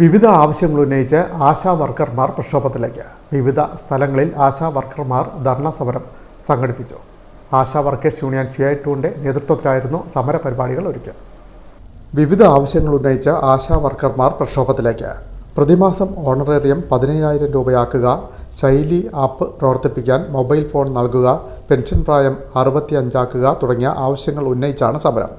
വിവിധ ആവശ്യങ്ങൾ ഉന്നയിച്ച് ആശാ വർക്കർമാർ പ്രക്ഷോഭത്തിലേക്ക്. വിവിധ സ്ഥലങ്ങളിൽ ആശാ വർക്കർമാർ ധർണാ സമരം സംഘടിപ്പിച്ചു. Asha workers union C I ടുവിന്റെ നേതൃത്വത്തിലായിരുന്നു സമര പരിപാടികൾ ഒരുക്കിയത്. വിവിധ ആവശ്യങ്ങൾ ഉന്നയിച്ച് ആശാ വർക്കർമാർ പ്രക്ഷോഭത്തിലേക്ക്. പ്രതിമാസം ഓണറേറിയം പതിനയ്യായിരം രൂപയാക്കുക ശൈലി ആപ്പ് പ്രവർത്തിപ്പിക്കാൻ മൊബൈൽ ഫോൺ നൽകുക പെൻഷൻ പ്രായം അറുപത്തി അഞ്ചാക്കുക തുടങ്ങിയ ആവശ്യങ്ങൾ ഉന്നയിച്ചാണ് സമരം.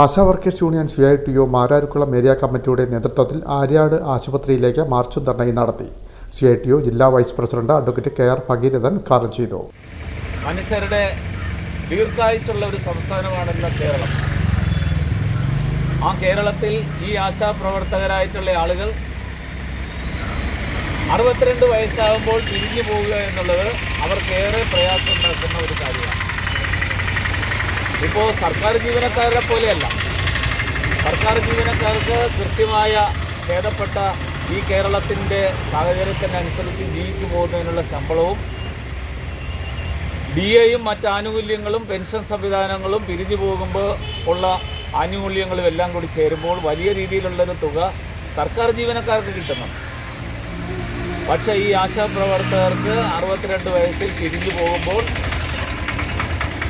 Asha workers union C I T O Mararikulam area കമ്മിറ്റിയുടെ നേതൃത്വത്തിൽ ആര്യാട് ആശുപത്രിയിലേക്ക് മാർച്ചും ധർണയും നടത്തി. സി ഐ ടി ഒ ജില്ലാ vice president advocate K R Bhageerathan ഉദ്ഘാടനം ചെയ്തു. മനുഷ്യരുടെ ദീർഘായുസുള്ള ഒരു സംസ്ഥാനമാണെന്ന കേരളം. ആ കേരളത്തിൽ ഈ ആശാപ്രവർത്തകരായിട്ടുള്ള ആളുകൾ അറുപത്തിരണ്ട് വയസ്സാകുമ്പോൾ തിരിഞ്ഞു പോവുക എന്നുള്ളത് അവർക്കേറെ പ്രയാസമുണ്ടാക്കുന്ന ഒരു കാര്യമാണ്. ഇപ്പോൾ സർക്കാർ ജീവനക്കാരെ പോലെയല്ല. സർക്കാർ ജീവനക്കാർക്ക് കൃത്യമായ ഭേദപ്പെട്ട ഈ കേരളത്തിന്റെ സാഹചര്യത്തിനനുസരിച്ച് ജീവിച്ചു പോകുന്നതിനുള്ള ശമ്പളവും ഡി എയും മറ്റ് ആനുകൂല്യങ്ങളും പെൻഷൻ സംവിധാനങ്ങളും പിരിഞ്ഞു പോകുമ്പോൾ ഉള്ള ആനുകൂല്യങ്ങളും എല്ലാം കൂടി ചേരുമ്പോൾ വലിയ രീതിയിലുള്ളൊരു തുക സർക്കാർ ജീവനക്കാർക്ക് കിട്ടണം. പക്ഷേ ഈ ആശാപ്രവർത്തകർക്ക് അറുപത്തിരണ്ട് വയസ്സിൽ പിരിഞ്ഞു പോകുമ്പോൾ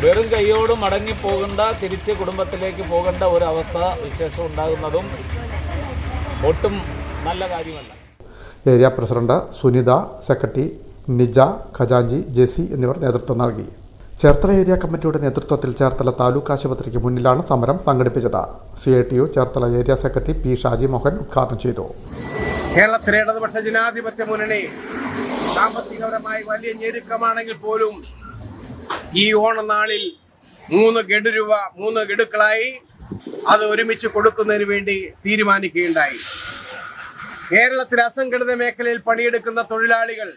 വെറും കൈയോട് മടങ്ങിപ്പോകേണ്ട തിരിച്ച് കുടുംബത്തിലേക്ക് പോകേണ്ട ഒരു അവസ്ഥ വിശേഷം ഉണ്ടാകുന്നതും ഒട്ടും നല്ല കാര്യമല്ല. Area president Sunitha secretary Nija ഖജാഞ്ചി Jessy എന്നിവർ നേതൃത്വം നൽകി. ചേർത്തല ഏരിയ കമ്മിറ്റിയുടെ നേതൃത്വത്തിൽ ചേർത്തല താലൂക്ക് ആശുപത്രിക്ക് മുന്നിലാണ് സമരം സംഘടിപ്പിച്ചത്. C I T U Cherthala area secretary P Shaji Mohan ഉദ്ഘാടനം ചെയ്തു. കേരളത്തിലെ ഇടതുപക്ഷ ജനാധിപത്യ മുന്നണി സാമ്പത്തികപരമായി വലിയ ഞെരുക്കമാണെങ്കിൽ പോലും ഈ ഓണനാളിൽ മൂന്ന് ഗഡു രൂപ മൂന്ന് ഗഡുക്കളായി അത് ഒരുമിച്ച് കൊടുക്കുന്നതിന് വേണ്ടി തീരുമാനിക്കുകയുണ്ടായി. കേരളത്തിൽ അസംഘടിത മേഖലയിൽ പണിയെടുക്കുന്ന തൊഴിലാളികൾ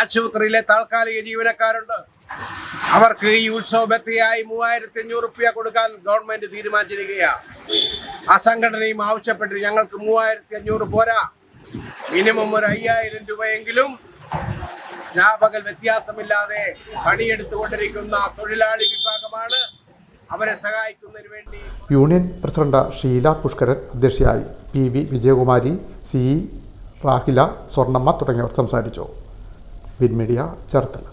ആശുപത്രിയിലെ താൽക്കാലിക ജീവനക്കാരുണ്ട്. അവർക്ക് ഈ ഉത്സവ ബത്തയായി മൂവായിരത്തി അഞ്ഞൂറ് റുപ്യ കൊടുക്കാൻ ഗവൺമെന്റ് തീരുമാനിച്ചിരിക്കുകയാണ് ആ സംഘടനയും ആവശ്യപ്പെട്ടു ഞങ്ങൾക്ക് മൂവായിരത്തി അഞ്ഞൂറ് പോരാ. മിനിമം ഒരു അയ്യായിരം രൂപയെങ്കിലും ലാഭകൽ വ്യത്യാസമില്ലാതെ പണിയെടുത്തുകൊണ്ടിരിക്കുന്ന തൊഴിലാളി വിഭാഗമാണ് അവരെ സഹായിക്കുന്നതിന് വേണ്ടി യൂണിയൻ പ്രസിഡന്റ് ഷീല പുഷ്കരൻ അധ്യക്ഷയായി P V Vijayakumari C E Rahila Swarnamma തുടങ്ങിയവർ സംസാരിച്ചു. വിൻമീഡിയ ചേർത്തല.